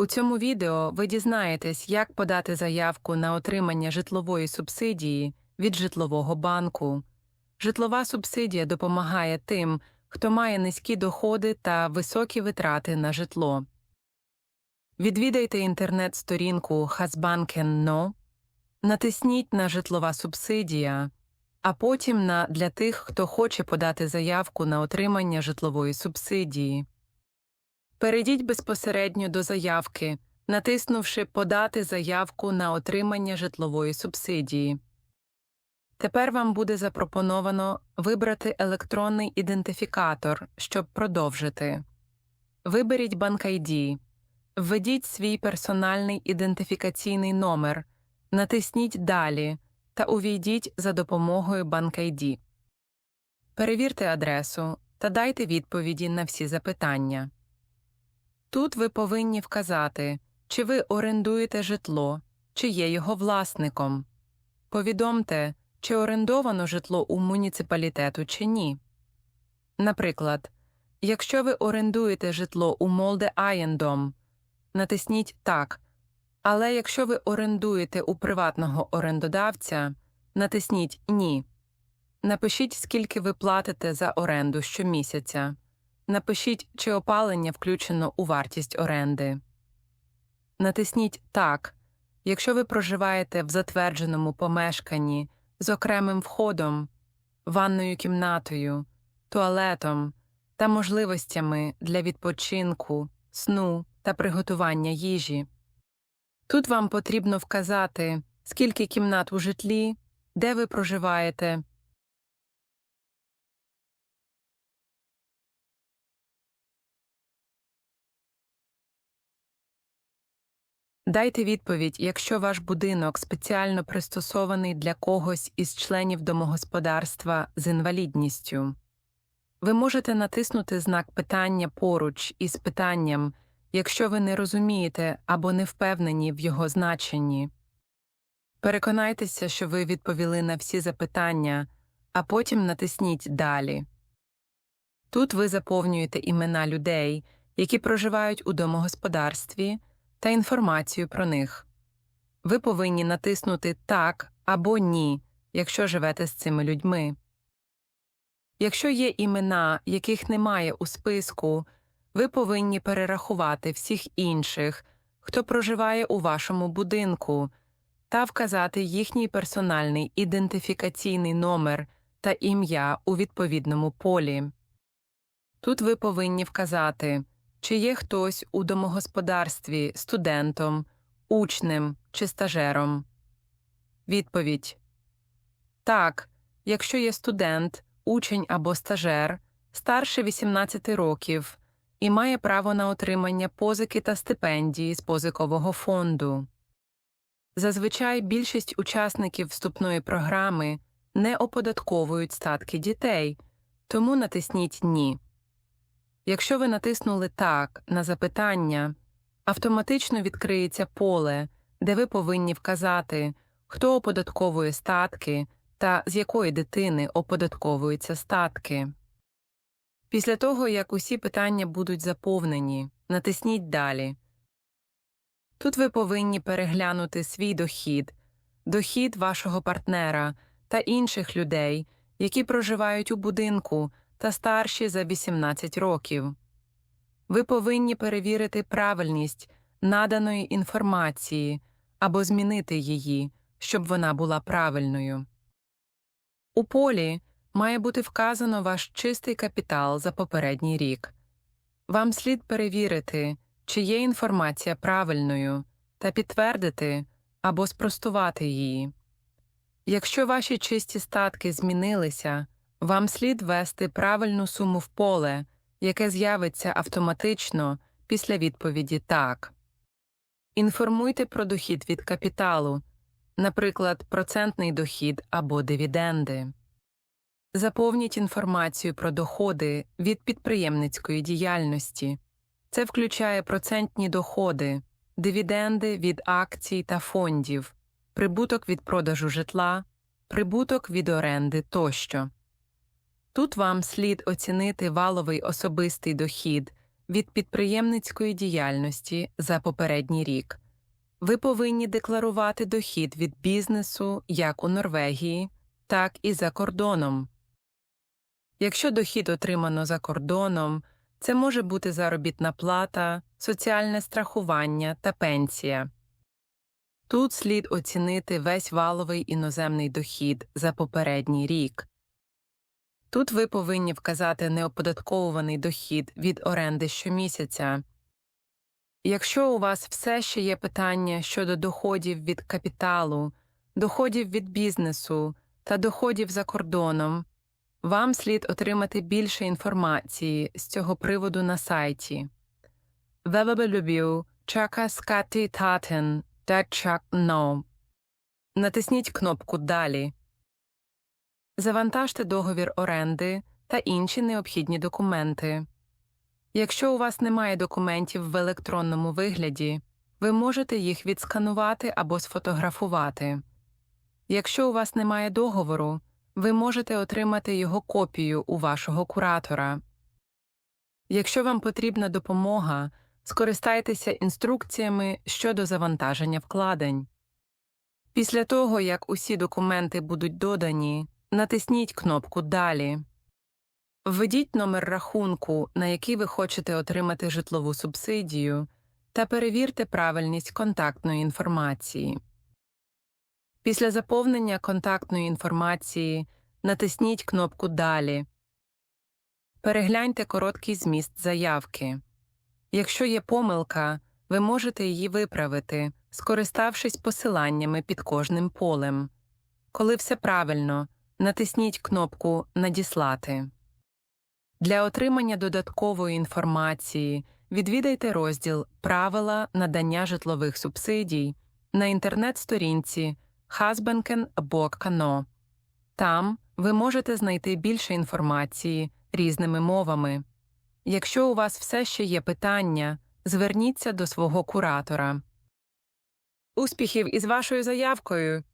У цьому відео ви дізнаєтесь, як подати заявку на отримання житлової субсидії від житлового банку. Житлова субсидія допомагає тим, хто має низькі доходи та високі витрати на житло. Відвідайте інтернет-сторінку Hasbanken.no, натисніть на житлова субсидія, а потім на для тих, хто хоче подати заявку на отримання житлової субсидії. Перейдіть безпосередньо до заявки, натиснувши Подати заявку на отримання житлової субсидії. Тепер вам буде запропоновано вибрати електронний ідентифікатор, щоб продовжити. Виберіть BankID. Введіть свій персональний ідентифікаційний номер, натисніть Далі та увійдіть за допомогою BankID. Перевірте адресу та дайте відповіді на всі запитання. Тут ви повинні вказати, чи ви орендуєте житло, чи є його власником. Повідомте, чи орендовано житло у муніципалітету чи ні. Наприклад, якщо ви орендуєте житло у Молде Аєндом, натисніть Так, але якщо ви орендуєте у приватного орендодавця, натисніть Ні. Напишіть, скільки ви платите за оренду щомісяця. Напишіть, чи опалення включено у вартість оренди. Натисніть Так, якщо ви проживаєте в затвердженому помешканні з окремим входом, ванною кімнатою, туалетом та можливостями для відпочинку, сну та приготування їжі. Тут вам потрібно вказати, скільки кімнат у житлі, де ви проживаєте. Дайте відповідь, якщо ваш будинок спеціально пристосований для когось із членів домогосподарства з інвалідністю. Ви можете натиснути знак питання поруч із питанням, якщо ви не розумієте або не впевнені в його значенні. Переконайтеся, що ви відповіли на всі запитання, а потім натисніть Далі. Тут ви заповнюєте імена людей, які проживають у домогосподарстві та інформацію про них. Ви повинні натиснути Так або Ні, якщо живете з цими людьми. Якщо є імена, яких немає у списку, ви повинні перерахувати всіх інших, хто проживає у вашому будинку, та вказати їхній персональний ідентифікаційний номер та ім'я у відповідному полі. Тут ви повинні вказати, чи є хтось у домогосподарстві студентом, учнем чи стажером. Відповідь Так, якщо є студент, учень або стажер, старше 18 років і має право на отримання позики та стипендії з позикового фонду. Зазвичай більшість учасників вступної програми не оподатковують статки дітей, тому натисніть Ні. Якщо ви натиснули Так на запитання, автоматично відкриється поле, де ви повинні вказати, хто оподатковує статки та з якої дитини оподатковуються статки. Після того, як усі питання будуть заповнені, натисніть Далі. Тут ви повинні переглянути свій дохід, дохід вашого партнера та інших людей, які проживають у будинку та старші за 18 років. Ви повинні перевірити правильність наданої інформації або змінити її, щоб вона була правильною. У полі має бути вказано ваш чистий капітал за попередній рік. Вам слід перевірити, чи є інформація правильною, та підтвердити або спростувати її. Якщо ваші чисті статки змінилися, вам слід ввести правильну суму в поле, яке з'явиться автоматично після відповіді Так. Інформуйте про дохід від капіталу, наприклад, процентний дохід або дивіденди. Заповніть інформацію про доходи від підприємницької діяльності. Це включає процентні доходи, дивіденди від акцій та фондів, прибуток від продажу житла, прибуток від оренди тощо. Тут вам слід оцінити валовий особистий дохід від підприємницької діяльності за попередній рік. Ви повинні декларувати дохід від бізнесу як у Норвегії, так і за кордоном. Якщо дохід отримано за кордоном, це може бути заробітна плата, соціальне страхування та пенсія. Тут слід оцінити весь валовий іноземний дохід за попередній рік. Тут ви повинні вказати неоподатковуваний дохід від оренди щомісяця. Якщо у вас все ще є питання щодо доходів від капіталу, доходів від бізнесу та доходів за кордоном, вам слід отримати більше інформації з цього приводу на сайті www No. Натисніть кнопку Далі. Завантажте договір оренди та інші необхідні документи. Якщо у вас немає документів в електронному вигляді, ви можете їх відсканувати або сфотографувати. Якщо у вас немає договору, ви можете отримати його копію у вашого куратора. Якщо вам потрібна допомога, скористайтеся інструкціями щодо завантаження вкладень. Після того, як усі документи будуть додані, натисніть кнопку Далі. Введіть номер рахунку, на який ви хочете отримати житлову субсидію, та перевірте правильність контактної інформації. Після заповнення контактної інформації натисніть кнопку Далі. Перегляньте короткий зміст заявки. Якщо є помилка, ви можете її виправити, скориставшись посиланнями під кожним полем. Коли все правильно, натисніть кнопку Надіслати. Для отримання додаткової інформації відвідайте розділ Правила надання житлових субсидій на інтернет-сторінці Husbanken.no. Там ви можете знайти більше інформації різними мовами. Якщо у вас все ще є питання, зверніться до свого куратора. Успіхів із вашою заявкою!